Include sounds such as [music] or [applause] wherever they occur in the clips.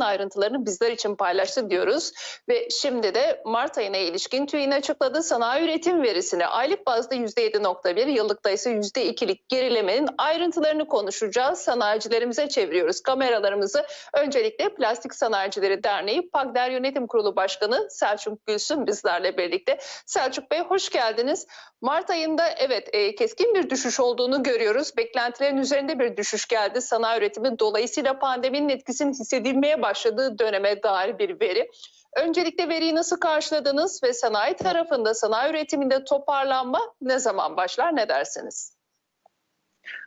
ayrıntılarını bizler için paylaştı diyoruz. Ve şimdi de Mart ayına ilişkin TÜİ'nin açıkladığı sanayi üretim verisini aylık bazda %7.1, yıllıkta ise %2'lik gerilemenin ayrıntılarını konuşacağız. Sanayicilerimize çeviriyoruz kameralarımızı. Öncelikle Plastik Sanayicileri Derneği Pagder Yönetim Kurulu Başkanı Selçuk Gülsün bizlerle birlikte. Selçuk Bey hoş geldiniz. Mart ayında evet e, keskin bir düşüş olduğunu görüyoruz. Beklentilerin üzerinde bir düşüş geldi. Sanayi üretimi dolayısıyla pandeminin etkisinin hissedilmeye başladığı döneme dair bir veri. Öncelikle veriyi nasıl karşıladınız ve sanayi tarafında, sanayi üretiminde toparlanma ne zaman başlar ne dersiniz?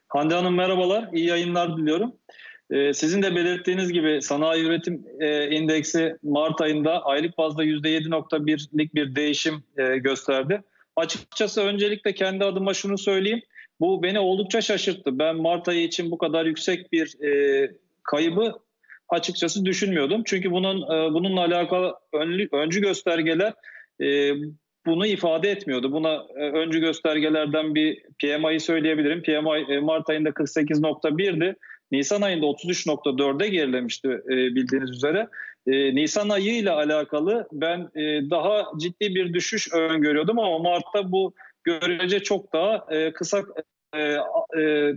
Hande Hanım merhabalar, iyi yayınlar diliyorum. Ee, sizin de belirttiğiniz gibi sanayi üretim e, indeksi Mart ayında aylık bazda %7.1'lik bir değişim e, gösterdi. Açıkçası öncelikle kendi adıma şunu söyleyeyim. Bu beni oldukça şaşırttı. Ben Mart ayı için bu kadar yüksek bir e, kaybı açıkçası düşünmüyordum. Çünkü bunun e, bununla alakalı önlü, öncü göstergeler e, bunu ifade etmiyordu. Buna e, öncü göstergelerden bir PMI'yi söyleyebilirim. PMI e, Mart ayında 48.1'di. Nisan ayında 33.4'e gerilemişti e, bildiğiniz üzere. E, Nisan ayı ile alakalı ben e, daha ciddi bir düşüş öngörüyordum ama Mart'ta bu görece çok daha e, kısa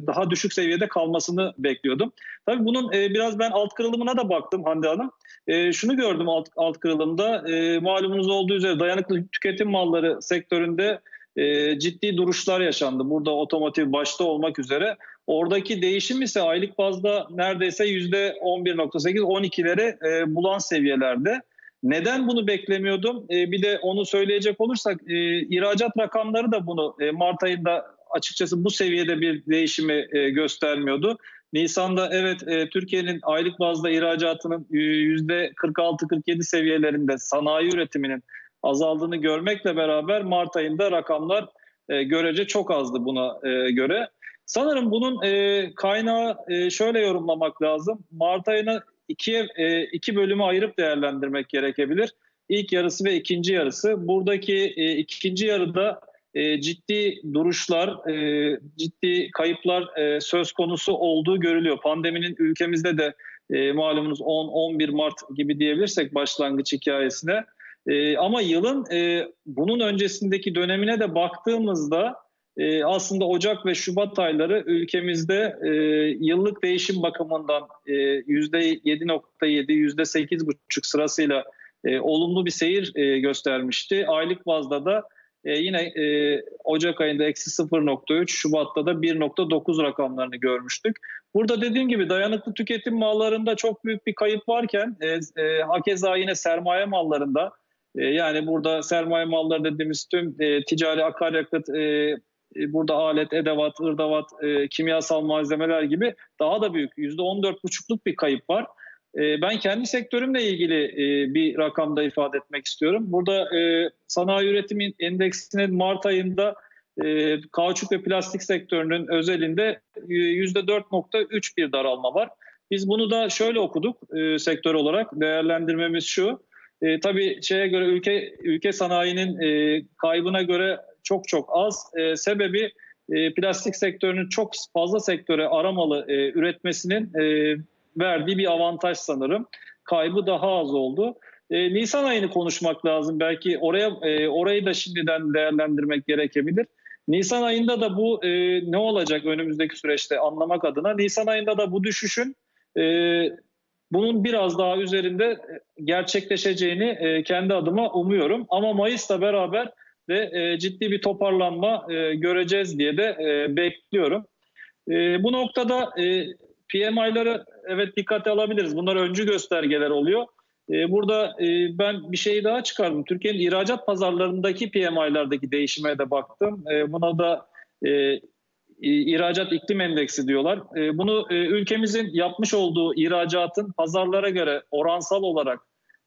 daha düşük seviyede kalmasını bekliyordum. Tabii bunun e, biraz ben alt kırılımına da baktım Hande Hanım. E, şunu gördüm alt, alt kırılımda e, malumunuz olduğu üzere dayanıklı tüketim malları sektöründe e, ciddi duruşlar yaşandı. Burada otomotiv başta olmak üzere. Oradaki değişim ise aylık bazda neredeyse %11.8-12'leri e, bulan seviyelerde. Neden bunu beklemiyordum? E, bir de onu söyleyecek olursak e, ihracat rakamları da bunu e, Mart ayında açıkçası bu seviyede bir değişimi e, göstermiyordu. Nisan'da evet e, Türkiye'nin aylık bazda ihracatının %46-47 seviyelerinde sanayi üretiminin azaldığını görmekle beraber Mart ayında rakamlar e, görece çok azdı buna e, göre. Sanırım bunun e, kaynağı e, şöyle yorumlamak lazım. Mart ayını ikiye e, iki bölüme ayırıp değerlendirmek gerekebilir. İlk yarısı ve ikinci yarısı. Buradaki e, ikinci yarıda e, ciddi duruşlar, e, ciddi kayıplar e, söz konusu olduğu görülüyor. Pandeminin ülkemizde de e, malumunuz 10-11 Mart gibi diyebilirsek başlangıç hikayesine. E, ama yılın e, bunun öncesindeki dönemine de baktığımızda e, aslında Ocak ve Şubat ayları ülkemizde e, yıllık değişim bakımından e, %7.7, %8.5 sırasıyla e, olumlu bir seyir e, göstermişti. Aylık bazda da e, yine e, Ocak ayında eksi 0.3, Şubat'ta da 1.9 rakamlarını görmüştük. Burada dediğim gibi dayanıklı tüketim mallarında çok büyük bir kayıp varken e, e, hakeza yine sermaye mallarında e, yani burada sermaye malları dediğimiz tüm e, ticari akaryakıt, e, e, burada alet, edevat, ırdavat, e, kimyasal malzemeler gibi daha da büyük %14,5'luk bir kayıp var. E, ben kendi sektörümle ilgili e, bir rakamda ifade etmek istiyorum. Burada e, sanayi üretimi endeksinin Mart ayında e, kauçuk ve plastik sektörünün özelinde %4,3 bir daralma var. Biz bunu da şöyle okuduk sektör olarak. Değerlendirmemiz şu. Tabii şeye göre ülke ülke sanayinin kaybına göre çok çok az. Sebebi plastik sektörünün çok fazla sektöre aramalı üretmesinin verdiği bir avantaj sanırım. Kaybı daha az oldu. E, Nisan ayını konuşmak lazım. Belki oraya e, orayı da şimdiden değerlendirmek gerekebilir. Nisan ayında da bu e, ne olacak önümüzdeki süreçte anlamak adına Nisan ayında da bu düşüşün e, bunun biraz daha üzerinde e, gerçekleşeceğini e, kendi adıma umuyorum. Ama Mayıs'la beraber de e, ciddi bir toparlanma göreceğiz diye de bekliyorum. Bu noktada PMI'ları evet dikkate alabiliriz. Bunlar öncü göstergeler oluyor. Burada ben bir şey daha çıkardım. Türkiye'nin ihracat pazarlarındaki PMI'lardaki değişime de baktım. Buna da ihracat iklim endeksi diyorlar. E, bunu e, ülkemizin yapmış olduğu ihracatın pazarlara göre oransal olarak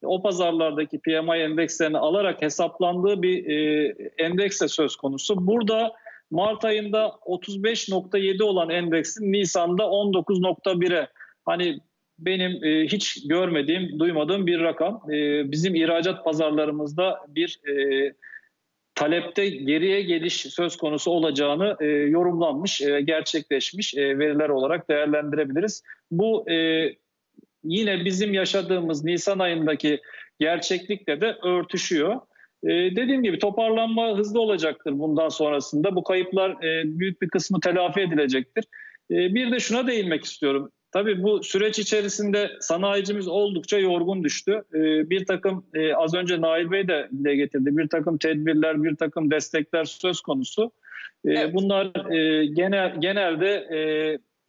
o pazarlardaki PMI endekslerini alarak hesaplandığı bir e, endekse söz konusu. Burada Mart ayında 35.7 olan endeksin Nisan'da 19.1'e hani benim hiç görmediğim, duymadığım bir rakam. bizim ihracat pazarlarımızda bir talepte geriye geliş söz konusu olacağını e, yorumlanmış, e, gerçekleşmiş e, veriler olarak değerlendirebiliriz. Bu e, yine bizim yaşadığımız Nisan ayındaki gerçeklikle de örtüşüyor. E, dediğim gibi toparlanma hızlı olacaktır bundan sonrasında. Bu kayıplar e, büyük bir kısmı telafi edilecektir. E, bir de şuna değinmek istiyorum. Tabii bu süreç içerisinde sanayicimiz oldukça yorgun düştü. E, bir takım e, az önce Nail Bey de dile getirdi. Bir takım tedbirler, bir takım destekler söz konusu. E, Evet. Bunlar e, genel genelde e,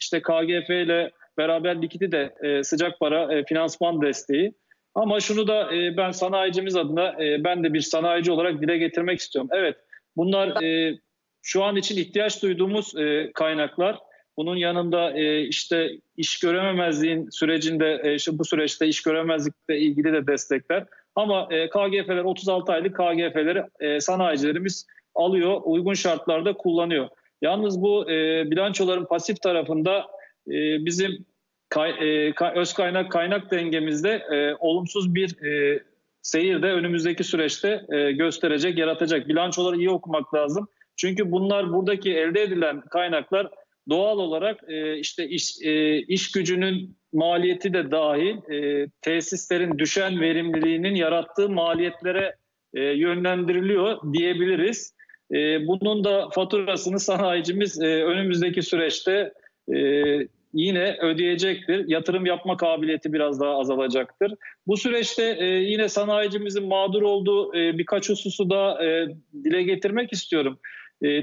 işte KGF ile beraber likidi de e, sıcak para e, finansman desteği. Ama şunu da e, ben sanayicimiz adına e, ben de bir sanayici olarak dile getirmek istiyorum. Evet bunlar e, şu an için ihtiyaç duyduğumuz e, kaynaklar. Bunun yanında e, işte iş görememezliğin sürecinde e, işte bu süreçte iş görememezlikle ilgili de destekler. Ama e, KGF'ler 36 aylık KGF'leri e, sanayicilerimiz alıyor, uygun şartlarda kullanıyor. Yalnız bu e, bilançoların pasif tarafında e, bizim kay, e, ka- öz kaynak kaynak dengemizde e, olumsuz bir e, seyir de önümüzdeki süreçte e, gösterecek, yaratacak. Bilançoları iyi okumak lazım. Çünkü bunlar buradaki elde edilen kaynaklar doğal olarak e, işte iş, e, iş gücünün maliyeti de dahil e, tesislerin düşen verimliliğinin yarattığı maliyetlere e, yönlendiriliyor diyebiliriz. E, bunun da faturasını sanayicimiz e, önümüzdeki süreçte e, yine ödeyecektir. Yatırım yapma kabiliyeti biraz daha azalacaktır. Bu süreçte e, yine sanayicimizin mağdur olduğu e, birkaç hususu da e, dile getirmek istiyorum.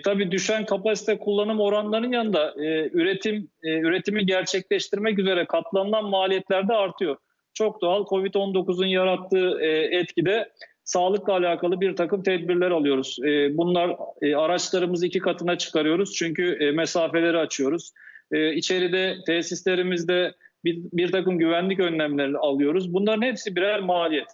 Tabii düşen kapasite kullanım oranlarının yanında üretim üretimi gerçekleştirmek üzere katlanılan maliyetler de artıyor. Çok doğal Covid-19'un yarattığı e, etkide sağlıkla alakalı bir takım tedbirler alıyoruz. Bunlar araçlarımızı iki katına çıkarıyoruz çünkü mesafeleri açıyoruz. E, içeride tesislerimizde bir, bir takım güvenlik önlemleri alıyoruz. Bunların hepsi birer maliyet.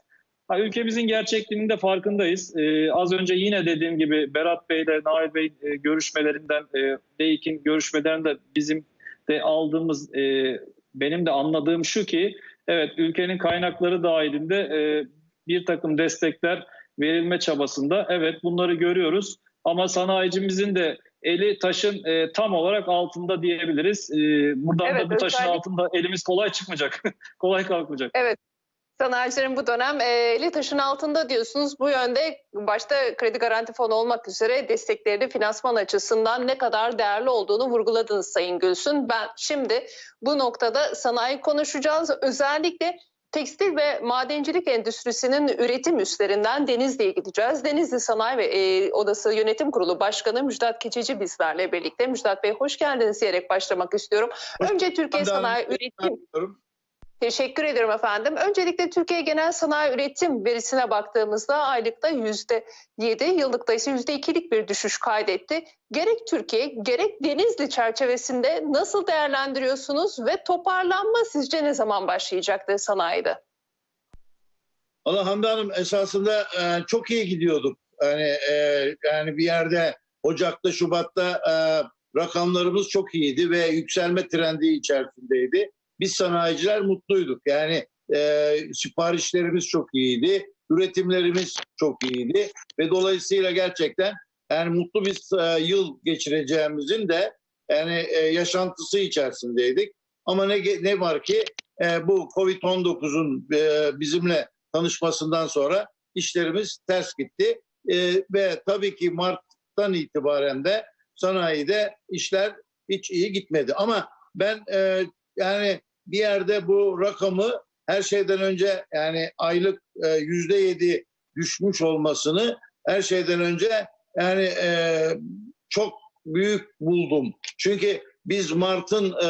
Ülkemizin gerçekliğinin de farkındayız. Ee, az önce yine dediğim gibi Berat Bey ile Nail Bey e, görüşmelerinden, e, DEİK'in görüşmelerinde bizim de aldığımız, e, benim de anladığım şu ki, evet ülkenin kaynakları dahilinde e, bir takım destekler verilme çabasında. Evet bunları görüyoruz ama sanayicimizin de eli taşın e, tam olarak altında diyebiliriz. E, buradan Evet, da bu taşın özellikle- altında elimiz kolay çıkmayacak, [laughs] kolay kalkmayacak. Sanayicilerin bu dönem e, eli taşın altında diyorsunuz. Bu yönde başta kredi garanti fonu olmak üzere destekleri finansman açısından ne kadar değerli olduğunu vurguladınız Sayın Gülsün. Ben şimdi bu noktada sanayi konuşacağız. Özellikle tekstil ve madencilik endüstrisinin üretim üstlerinden Denizli'ye gideceğiz. Denizli Sanayi ve e, Odası Yönetim Kurulu Başkanı Müjdat Keçici bizlerle birlikte. Müjdat Bey hoş geldiniz diyerek başlamak istiyorum. Hoş Önce Türkiye Sanayi Üretim istiyorum. Teşekkür ederim efendim. Öncelikle Türkiye Genel Sanayi Üretim verisine baktığımızda aylıkta yüzde yedi, yıllıkta ise yüzde ikilik bir düşüş kaydetti. Gerek Türkiye gerek Denizli çerçevesinde nasıl değerlendiriyorsunuz ve toparlanma sizce ne zaman başlayacaktır sanayide? Allah Hamdi Hanım esasında e, çok iyi gidiyorduk. Yani e, yani bir yerde Ocak'ta, Şubat'ta e, rakamlarımız çok iyiydi ve yükselme trendi içerisindeydi. Biz sanayiciler mutluyduk. Yani e, siparişlerimiz çok iyiydi, üretimlerimiz çok iyiydi ve dolayısıyla gerçekten yani mutlu bir e, yıl geçireceğimizin de yani e, yaşantısı içerisindeydik. Ama ne ne var ki e, bu Covid-19'un e, bizimle tanışmasından sonra işlerimiz ters gitti. E, ve tabii ki Mart'tan itibaren de sanayide işler hiç iyi gitmedi. Ama ben e, yani bir yerde bu rakamı her şeyden önce yani aylık e, yüzde yedi düşmüş olmasını her şeyden önce yani e, çok büyük buldum. Çünkü biz Mart'ın e,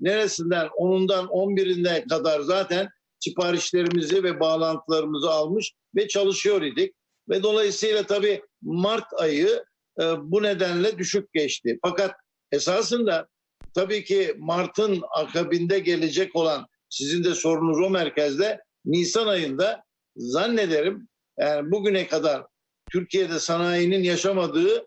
neresinden 10'undan 11'ine kadar zaten siparişlerimizi ve bağlantılarımızı almış ve çalışıyor idik. Ve dolayısıyla tabii Mart ayı e, bu nedenle düşük geçti. Fakat esasında tabii ki Mart'ın akabinde gelecek olan sizin de sorunuz o merkezde Nisan ayında zannederim yani bugüne kadar Türkiye'de sanayinin yaşamadığı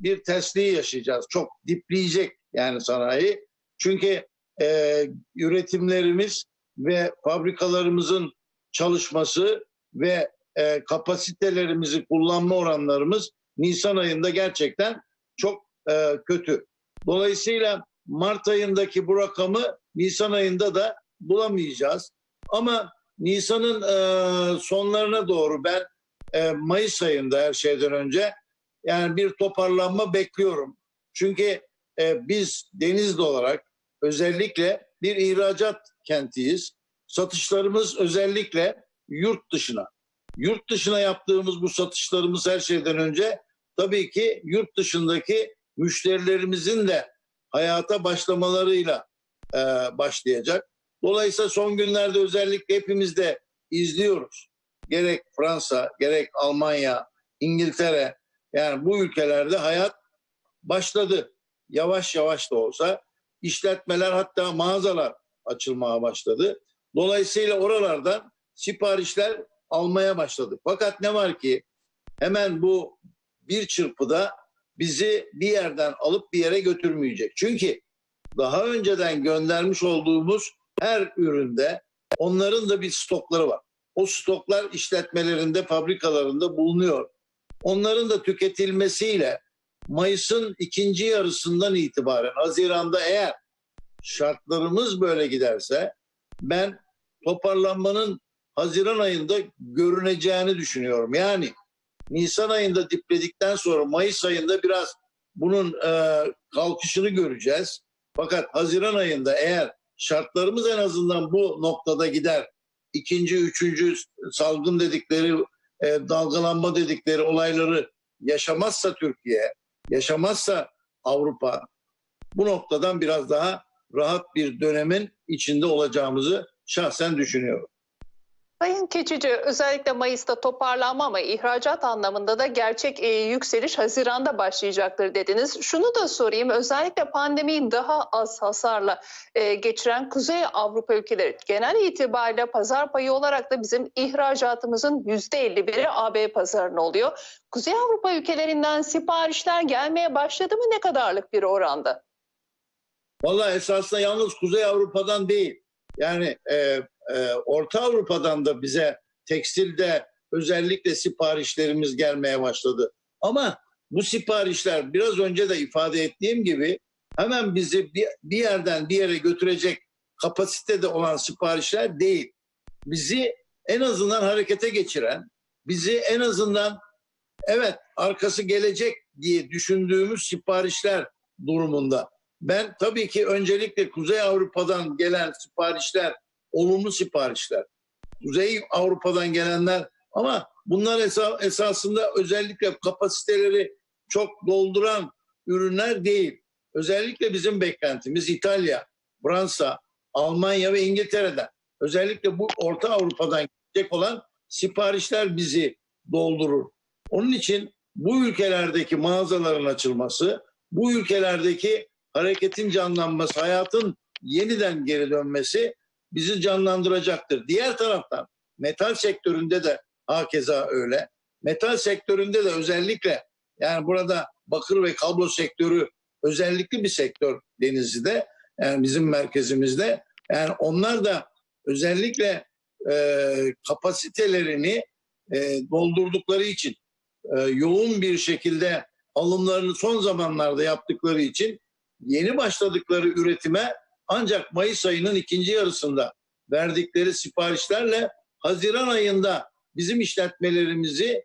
bir tersliği yaşayacağız. Çok dipleyecek yani sanayi. Çünkü e, üretimlerimiz ve fabrikalarımızın çalışması ve e, kapasitelerimizi kullanma oranlarımız Nisan ayında gerçekten çok e, kötü. Dolayısıyla Mart ayındaki bu rakamı Nisan ayında da bulamayacağız. Ama Nisan'ın e, sonlarına doğru ben e, Mayıs ayında her şeyden önce yani bir toparlanma bekliyorum. Çünkü e, biz Denizli olarak özellikle bir ihracat kentiyiz. Satışlarımız özellikle yurt dışına. Yurt dışına yaptığımız bu satışlarımız her şeyden önce tabii ki yurt dışındaki müşterilerimizin de hayata başlamalarıyla e, başlayacak. Dolayısıyla son günlerde özellikle hepimiz de izliyoruz. Gerek Fransa, gerek Almanya, İngiltere yani bu ülkelerde hayat başladı. Yavaş yavaş da olsa işletmeler hatta mağazalar açılmaya başladı. Dolayısıyla oralardan siparişler almaya başladık. Fakat ne var ki hemen bu bir çırpıda bizi bir yerden alıp bir yere götürmeyecek. Çünkü daha önceden göndermiş olduğumuz her üründe onların da bir stokları var. O stoklar işletmelerinde, fabrikalarında bulunuyor. Onların da tüketilmesiyle Mayıs'ın ikinci yarısından itibaren Haziran'da eğer şartlarımız böyle giderse ben toparlanmanın Haziran ayında görüneceğini düşünüyorum. Yani Nisan ayında dipledikten sonra Mayıs ayında biraz bunun e, kalkışını göreceğiz. Fakat Haziran ayında eğer şartlarımız en azından bu noktada gider, ikinci, üçüncü salgın dedikleri, e, dalgalanma dedikleri olayları yaşamazsa Türkiye, yaşamazsa Avrupa bu noktadan biraz daha rahat bir dönemin içinde olacağımızı şahsen düşünüyorum. Sayın Keçici özellikle Mayıs'ta toparlanma ama ihracat anlamında da gerçek e, yükseliş Haziran'da başlayacaktır dediniz. Şunu da sorayım özellikle pandemiyi daha az hasarla e, geçiren Kuzey Avrupa ülkeleri genel itibariyle pazar payı olarak da bizim ihracatımızın %51'i AB pazarına oluyor. Kuzey Avrupa ülkelerinden siparişler gelmeye başladı mı ne kadarlık bir oranda? Vallahi esasında yalnız Kuzey Avrupa'dan değil. Yani e, e, Orta Avrupa'dan da bize tekstilde özellikle siparişlerimiz gelmeye başladı. Ama bu siparişler biraz önce de ifade ettiğim gibi hemen bizi bir, bir yerden bir yere götürecek kapasitede olan siparişler değil. Bizi en azından harekete geçiren, bizi en azından evet arkası gelecek diye düşündüğümüz siparişler durumunda. Ben tabii ki öncelikle Kuzey Avrupa'dan gelen siparişler olumlu siparişler. Kuzey Avrupa'dan gelenler ama bunlar esasında özellikle kapasiteleri çok dolduran ürünler değil. Özellikle bizim beklentimiz İtalya, Fransa, Almanya ve İngiltere'den. Özellikle bu Orta Avrupa'dan gelecek olan siparişler bizi doldurur. Onun için bu ülkelerdeki mağazaların açılması, bu ülkelerdeki hareketin canlanması, hayatın yeniden geri dönmesi bizi canlandıracaktır. Diğer taraftan metal sektöründe de hakeza öyle. Metal sektöründe de özellikle yani burada bakır ve kablo sektörü özellikle bir sektör Denizli'de yani bizim merkezimizde. Yani onlar da özellikle e, kapasitelerini e, doldurdukları için e, yoğun bir şekilde alımlarını son zamanlarda yaptıkları için yeni başladıkları üretime ancak Mayıs ayının ikinci yarısında verdikleri siparişlerle Haziran ayında bizim işletmelerimizi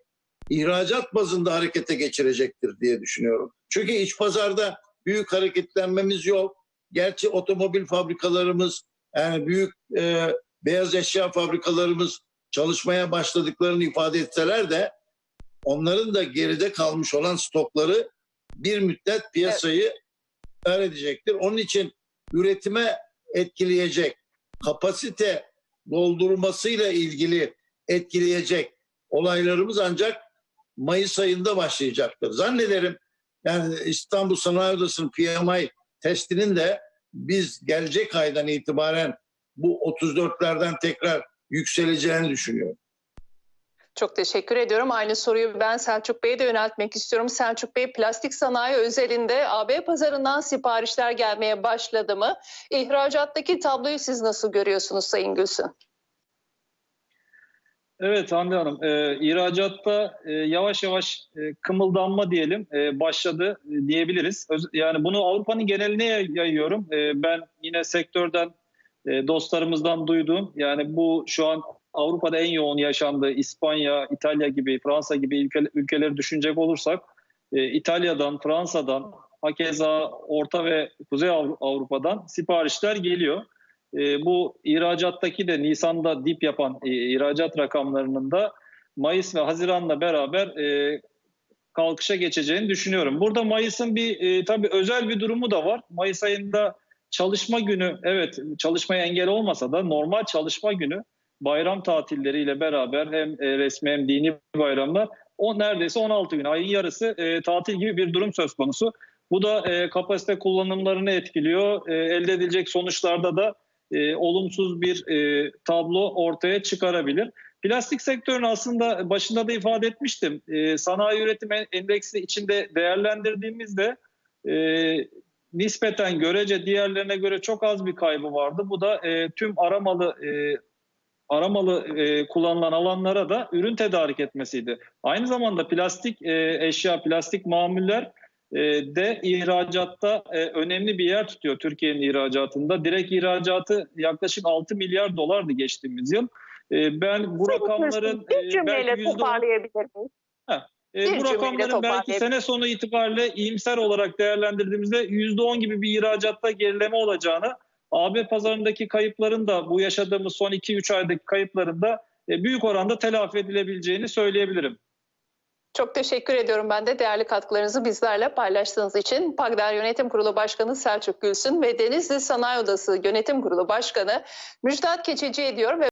ihracat bazında harekete geçirecektir diye düşünüyorum. Çünkü iç pazarda büyük hareketlenmemiz yok. Gerçi otomobil fabrikalarımız, yani büyük e, beyaz eşya fabrikalarımız çalışmaya başladıklarını ifade etseler de onların da geride kalmış olan stokları bir müddet piyasayı evet. edecektir. Onun için üretime etkileyecek, kapasite doldurmasıyla ilgili etkileyecek olaylarımız ancak Mayıs ayında başlayacaktır. Zannederim yani İstanbul Sanayi Odası'nın PMI testinin de biz gelecek aydan itibaren bu 34'lerden tekrar yükseleceğini düşünüyorum. Çok teşekkür ediyorum. Aynı soruyu ben Selçuk Bey'e de yöneltmek istiyorum. Selçuk Bey plastik sanayi özelinde AB pazarından siparişler gelmeye başladı mı? İhracattaki tabloyu siz nasıl görüyorsunuz Sayın Gülsün? Evet Hande Hanım, e, ihracatta e, yavaş yavaş e, kımıldanma diyelim e, başladı e, diyebiliriz. Öz, yani bunu Avrupa'nın geneline yayıyorum. E, ben yine sektörden e, dostlarımızdan duyduğum yani bu şu an Avrupa'da en yoğun yaşandığı İspanya, İtalya gibi, Fransa gibi ülke, ülkeleri düşünecek olursak e, İtalya'dan, Fransa'dan, hakeza Orta ve Kuzey Avru- Avrupa'dan siparişler geliyor. E, bu ihracattaki de Nisan'da dip yapan e, ihracat rakamlarının da Mayıs ve Haziran'la beraber e, kalkışa geçeceğini düşünüyorum. Burada Mayıs'ın bir e, tabii özel bir durumu da var. Mayıs ayında çalışma günü evet çalışmaya engel olmasa da normal çalışma günü bayram tatilleriyle beraber hem e, resmi hem dini bayramlar o neredeyse 16 gün ayın yarısı e, tatil gibi bir durum söz konusu. Bu da e, kapasite kullanımlarını etkiliyor. E, elde edilecek sonuçlarda da e, olumsuz bir e, tablo ortaya çıkarabilir. Plastik sektörün aslında başında da ifade etmiştim. E, sanayi üretim endeksi içinde değerlendirdiğimizde e, nispeten görece diğerlerine göre çok az bir kaybı vardı. Bu da e, tüm aramalı e, aramalı e, kullanılan alanlara da ürün tedarik etmesiydi. Aynı zamanda plastik e, eşya, plastik mamuller e, de ihracatta e, önemli bir yer tutuyor Türkiye'nin ihracatında. Direkt ihracatı yaklaşık 6 milyar dolardı geçtiğimiz yıl. E, ben bu Sayın rakamların Hüsnü, bir e, cümleyle belki toparlayabilir miyiz? e, bu rakamların belki sene sonu itibariyle iyimser olarak değerlendirdiğimizde %10 gibi bir ihracatta gerileme olacağını, AB pazarındaki kayıpların da bu yaşadığımız son 2-3 aydaki kayıpların da e, büyük oranda telafi edilebileceğini söyleyebilirim. Çok teşekkür ediyorum ben de değerli katkılarınızı bizlerle paylaştığınız için. Pagder Yönetim Kurulu Başkanı Selçuk Gülsün ve Denizli Sanayi Odası Yönetim Kurulu Başkanı Müjdat Keçeci ediyor ve